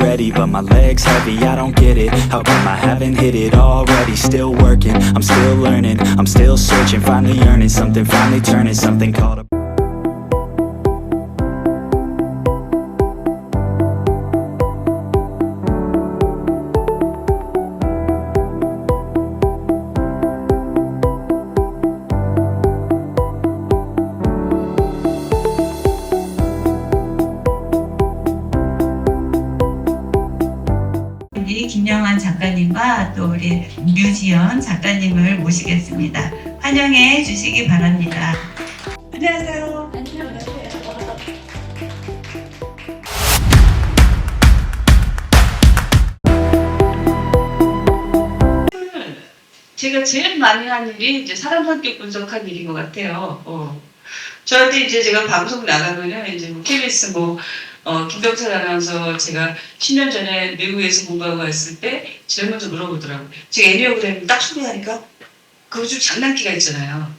ready, but my legs heavy, I don't get it. How come I haven't hit it already? Still working, I'm still learning, I'm still searching, finally earning something, finally turning something called a 우리 류지연 작가님을 모시겠습니다. 환영해 주시기 바랍니다. 안녕하세요. 제가 제일 많이 한 일이 이제 사람 성격 분석한 일인 것 같아요. 어. 저한테 이제 제가 방송 나가면은 이제 뭐 KBS 뭐 어, 김병철 아나운서 제가 10년 전에 미국에서 공부하고 왔을 때 먼저 물어보더라고요. 제가 애니어그램 딱 소개하니까 그거 좀 장난기가 있잖아요.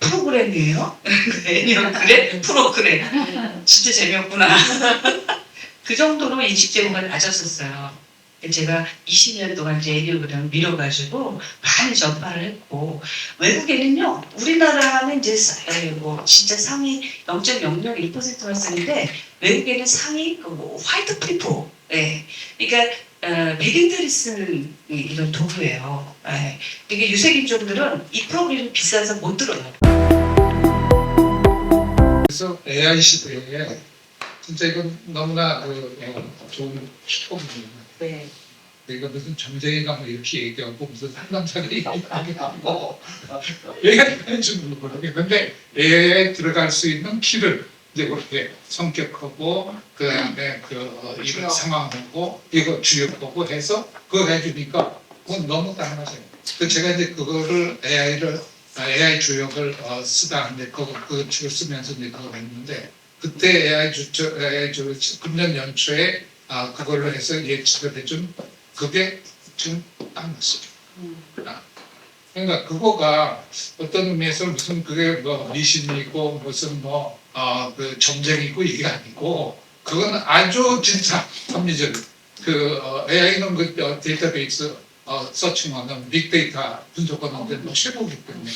프로그램이에요? 애니어그램? 프로그램. 진짜 재미없구나. 그 정도로 인식 제고가 낮았었어요. 제가 20년 동안 이제 애니어그램을 밀어가지고 많이 전파를 했고 외국에는요 우리나라는 이제 뭐 진짜 상위 0.001%만 쓰는데 외국에는 상위 그뭐 화이트 피포 예 그러니까 어, 백인들이 쓰는 이- 이런 도구예요 예. 이게 유색인종들은 이 프로그램이 비싸서 못 들어요 그래서 AI 시대에 진짜 이건 너무나 그, 어, 좋은 슈퍼입니다. 네. 내가 무슨 전쟁이 가 뭐 이렇게 얘기하고 무슨 상담사가 얘기하고 얘기하는지 모르겠는데 AI에 들어갈 수 있는 키를 이제 그렇게 성격하고 그 다음에 그 어, 이런 상황하고 이거 주역하고 해서 그거 해주니까 그건 너무 당연하죠. 그 제가 이제 그거를 AI를 AI 주역을 어, 쓰다 근데 그거 그 주역 쓰면서 이제 그걸 했는데 그때 AI 주저 AI 주 금년 연초에 아 그걸로 해서 예측을 해준 그게. 아, 그러니까 그거가 어떤 의미에서 무슨 그게 뭐 미신이고 무슨 뭐 어그 정쟁이고 이게 아니고 그건 아주 진짜 합리적 그 어, AI는 그 어, 데이터베이스 어, 서칭하는 빅데이터 분석하는 데는 최고기 때문에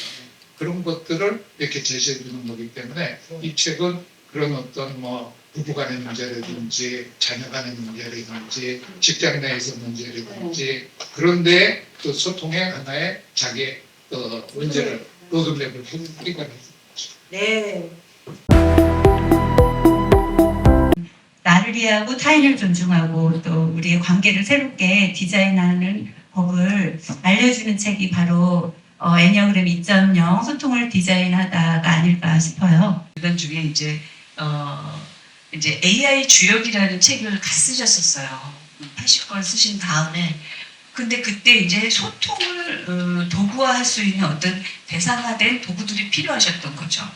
그런 것들을 이렇게 제시해 주는 거기 때문에 이 책은 그런 어떤 뭐 부부 간의 문제라든지 자녀 간의 문제라든지 직장 내에서 문제라든지 그런데 또 소통의 하나의 자기의 어, 문제를 로드맵을 해주니까 네. 나를 이해하고 타인을 존중하고 또 우리의 관계를 새롭게 디자인하는 법을 알려주는 책이 바로 어, 애니어그램 2.0 소통을 디자인하다가 아닐까 싶어요. 이건 중에 이제 어, 이제 AI 주역이라는 책을 같이 쓰셨었어요. 80권 쓰신 다음에 근데 그때 이제 소통을 어, 도구화할 수 있는 어떤 대상화된 도구들이 필요하셨던 거죠.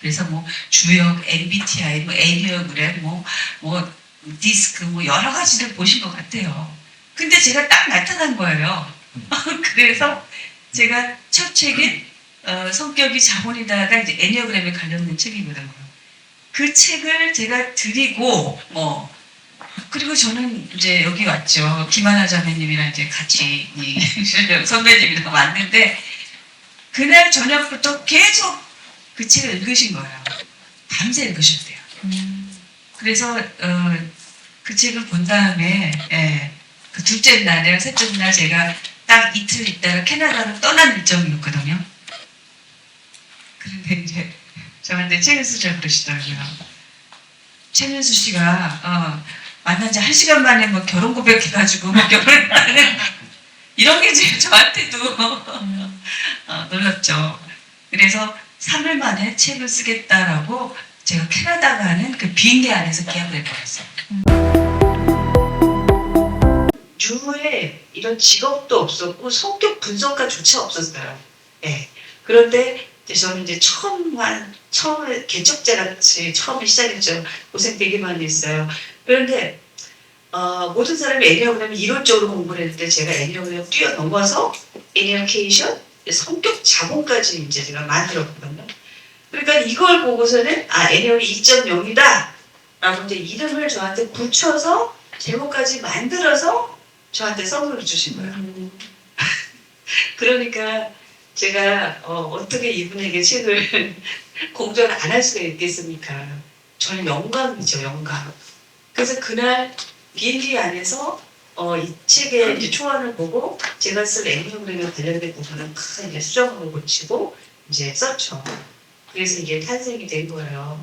그래서 뭐 주역, MBTI, 뭐 애니어그램, 뭐, 뭐 디스크, 뭐 여러 가지를 보신 것 같아요. 근데 제가 딱 나타난 거예요. 그래서 제가 첫 책이 어, 성격이 자본이다가 이제 애니어그램에 관련된 책이거든요. 그 책을 제가 드리고 뭐 그리고 저는 이제 여기 왔죠. 김하나 자매님이랑 이제 같이 이 선배님이랑 왔는데 그날 저녁부터 계속 그 책을 읽으신 거예요. 밤새 읽으셨대요. 그래서 어, 그 책을 본 다음에 예, 그 둘째 날이랑 셋째 날 제가 딱 이틀 있다가 캐나다로 떠난 일정이었거든요. 그런데 이제 저한테 책을 쓰자 그러시더라고요. 최민수 씨가 어, 만난 지 한 시간 만에 뭐 결혼 고백해가지고 뭐 결혼하는 이런 게 이제 저한테도 어, 놀랍죠. 그래서 3일 만에 책을 쓰겠다라고 제가 캐나다 가는 그 비행기 안에서 계약을 해버렸어요. 유에 이런 직업도 없었고 성격 분석가조차 없었어요. 예. 그런데 이제 저는 이제 처음 한 처음에 개척자 같이 처음에 시작했죠. 고생 되게 많이 했어요. 그런데 어, 모든 사람이 애니어그램을 이론적으로 공부를 했는데 제가 애니어그램 뛰어넘어서 애니어케이션, 성격 자본까지 이제 제가 만들었거든요. 그러니까 이걸 보고서는 아 애니어이 2.0이다 라고 이제 이름을 저한테 붙여서 제목까지 만들어서 저한테 선물을 주신 거예요. 그러니까 제가 어, 떻게 이분에게 책을 공전 안할 수가 있겠습니까? 저는 영감이죠, 영감. 그래서 그날 비행기 안에서 어, 이 책의 이제 초안을 보고 제가 쓸 애니그램에 관련된 부분은 큰 이제 수정으로 고치고 이제 썼죠. 그래서 이게 탄생이 된 거예요.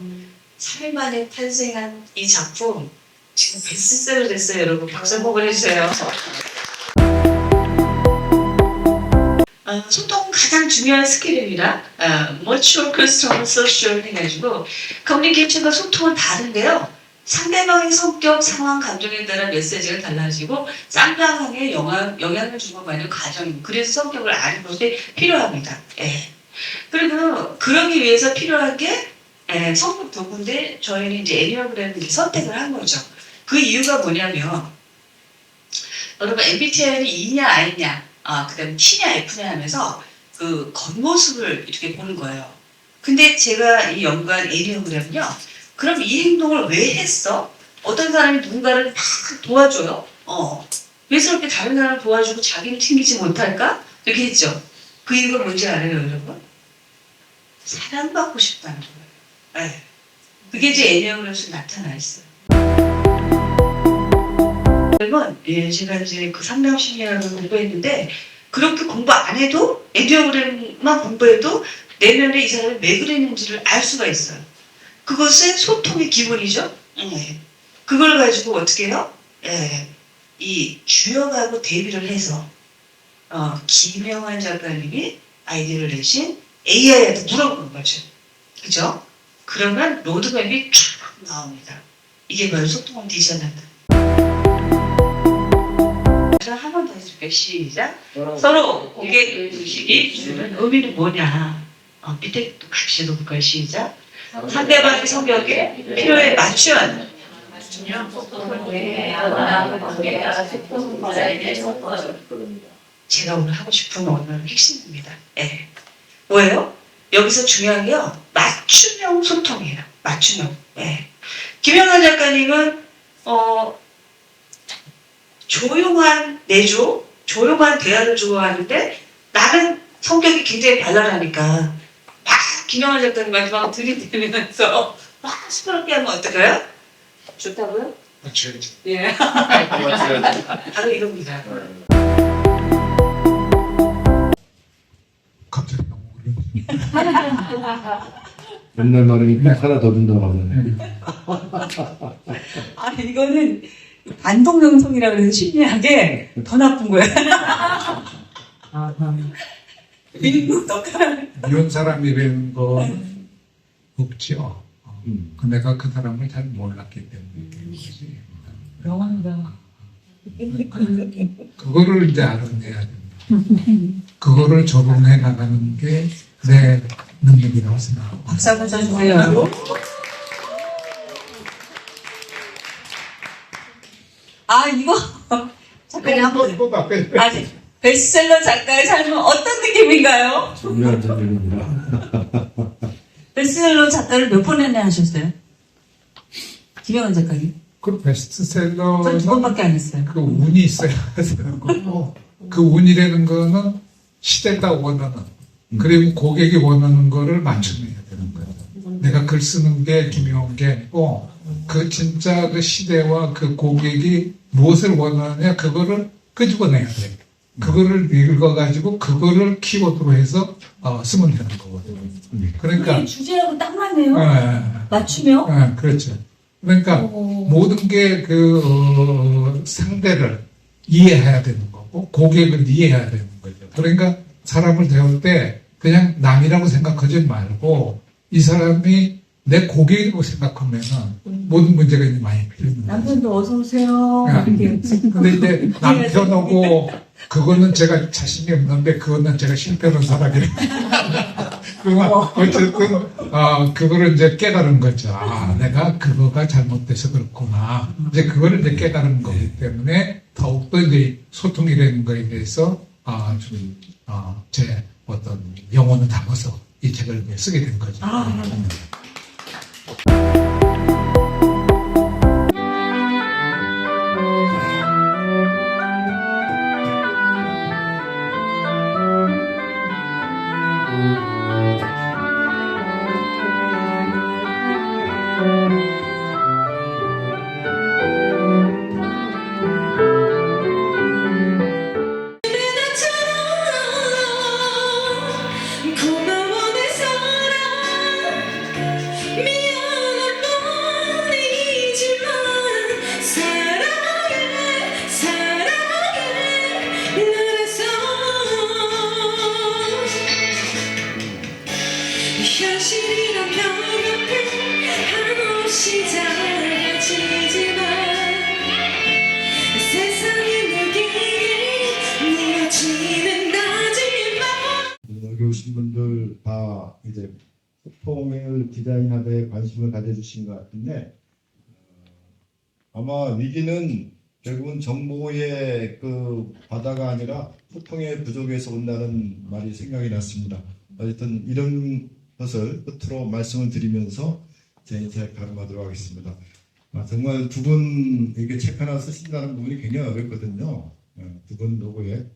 3일 만에 탄생한 이 작품 지금 베스트셀러 됐어요, 여러분. 박수 한번 해주세요. 어, 소통 가장 중요한 스킬입니다. 어, mature customer social 해가지고 커뮤니케이션과 소통은 다른데요. 상대방의 성격, 상황, 감정에 따라 메시지가 달라지고 쌍방향에 영향, 영향을 주고받는 과정. 그래서 성격을 아는 것이 필요합니다. 예. 그리고 그러기 위해서 필요한 게 예, 성격 도구인데 저희는 이제 애니어그램을 선택을 한 거죠. 그 이유가 뭐냐면 여러분 MBTI는 E냐 I냐 아, 그 다음 T냐 F냐 하면서 그 겉모습을 이렇게 보는 거예요. 근데 제가 이 연구한 에리어그램은요. 그럼 이 행동을 왜 했어? 어떤 사람이 누군가를 막 도와줘요. 어. 왜 저렇게 다른 사람을 도와주고 자기는 튕기지 못할까? 이렇게 했죠. 그 이유가 뭔지 알아요, 여러분? 사랑받고 싶다는 거예요. 네. 그게 이제 에리어그램에서 나타나 있어요. 그러면 예, 제가 이제 그 상담 심리학을 공부했는데 그렇게 공부 안 해도 에디오그램만 공부해도 내면에 이 사람이 왜 그랬는지를 알 수가 있어요. 그것은 소통의 기본이죠. 예. 그걸 가지고 어떻게 해요? 예. 이 주역하고 대비를 해서 어, 김영환 작가님이 아이디어를 내신 AI한테 물어보는 거죠. 그죠? 그러면 로드맵이 쫙 나옵니다. 이게 바로 소통을 디자인한다. 한 번 더 해줄게요. 시작. 서로 고개 의식이 주는 의미는 뭐냐? 어, 밑에 또 같이 해볼까요? 시작. 상대방의 성격에 필요에 맞춘 제가 오늘 하고 싶은 오늘 핵심입니다. 예. 뭐예요? 여기서 중요한 게요. 맞춤형 소통이에요. 맞춤형. 예. 김영환 작가님은 어, 조용한 내조, 조용한 대화를 좋아하는데 나는 성격이 굉장히 발랄하니까 막 김영환 작가님 마지막 들이대면서 막 시끄럽게 하면 어떨까요? 좋다고요? 맞춰야지. 예. 바로 이겁니다. 갑자기 너무 어려워. 옛날 말이 백 하나 더 준다고 하네. 아, 이거는 반동영성이라 그래서 심리하게 더 나쁜 거야. 그리고 떡하는 이런 사람이라는 건 없죠. 어, 음. 그 내가 그 사람을 잘 몰랐기 때문에 그런 거지. 영화가 그거를 이제 알아내야 된다. 그거를 적응해 나가는 게 내 능력이라고 생각하고. 박수 한번 쳐주세요. 아, 이거 작가님 한번 아니 베스트셀러 작가의 삶은 어떤 느낌인가요? 중요한 점입니다. 베스트셀러 작가를 몇 번이나 하셨어요? 김영환 작가님? 그전두 베스트셀러는 번밖에 안 했어요. 그 운이 있어야 되는 거고 그 운이라는 거는 시대가 원하는 그리고 고객이 원하는 거를 맞춰내야 되는 거예요. 내가 글 쓰는 게 중요한 게 아니고 그 진짜 그 시대와 그 고객이 무엇을 원하느냐 그거를 끄집어내야 돼. 그거를 읽어가지고 그거를 키워드로 해서 어, 쓰면 되는 거거든요. 그러니까 이게 주제하고 딱 맞네요. 예, 맞추며. 예, 그렇죠. 그러니까 어, 모든 게그 어, 상대를 이해해야 되는 거고 고객을 이해해야 되는 거죠. 그러니까 사람을 대할 때 그냥 남이라고 생각하지 말고 이 사람이 내 고객이라고 생각하면은 모든 문제가 이제 많이 풀리는. 남편도 어서 오세요. 이렇게. 근데 이제 남편하고 그거는 제가 자신이 없는데 그거는 제가 실패한 사람이에요. 그러면 어쨌든 어, 그거를 이제 깨달은 거죠. 아, 내가 그거가 잘못돼서 그렇구나. 이제 그거를 이제 깨달은 거기 때문에 더욱더 이제 소통이라는 거에 대해서 아, 좀, 어, 제 어떤 영혼을 담아서 이 책을 이제 쓰게 된 거죠. 아. Thank you. 오신 분들 다 이제 소통을 디자인하되 관심을 가져주신 것 같은데 어, 아마 위기는 결국은 정보의 그 바다가 아니라 소통의 부족에서 온다는 말이 생각이 났습니다. 어쨌든 이런 것을 끝으로 말씀을 드리면서 제 인사를 가름하도록 하겠습니다. 아, 정말 두 분에게 책 하나 쓰신다는 부분이 굉장히 어렵거든요. 예, 두분 노고에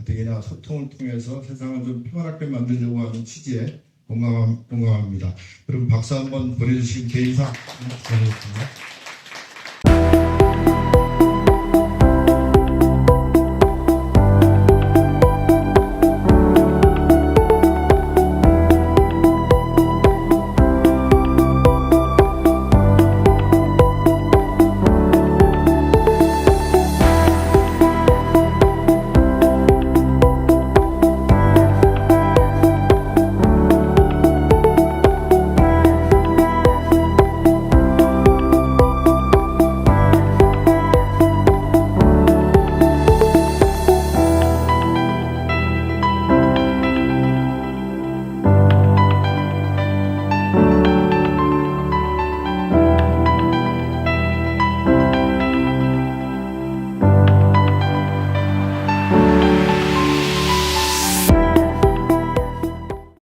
가뜩이나 소통을 통해서 세상을 좀 평화롭게 만들려고 하는 취지에 공감, 공감합니다. 그럼 박수 한번 보내주신 개인사 감사드립니다.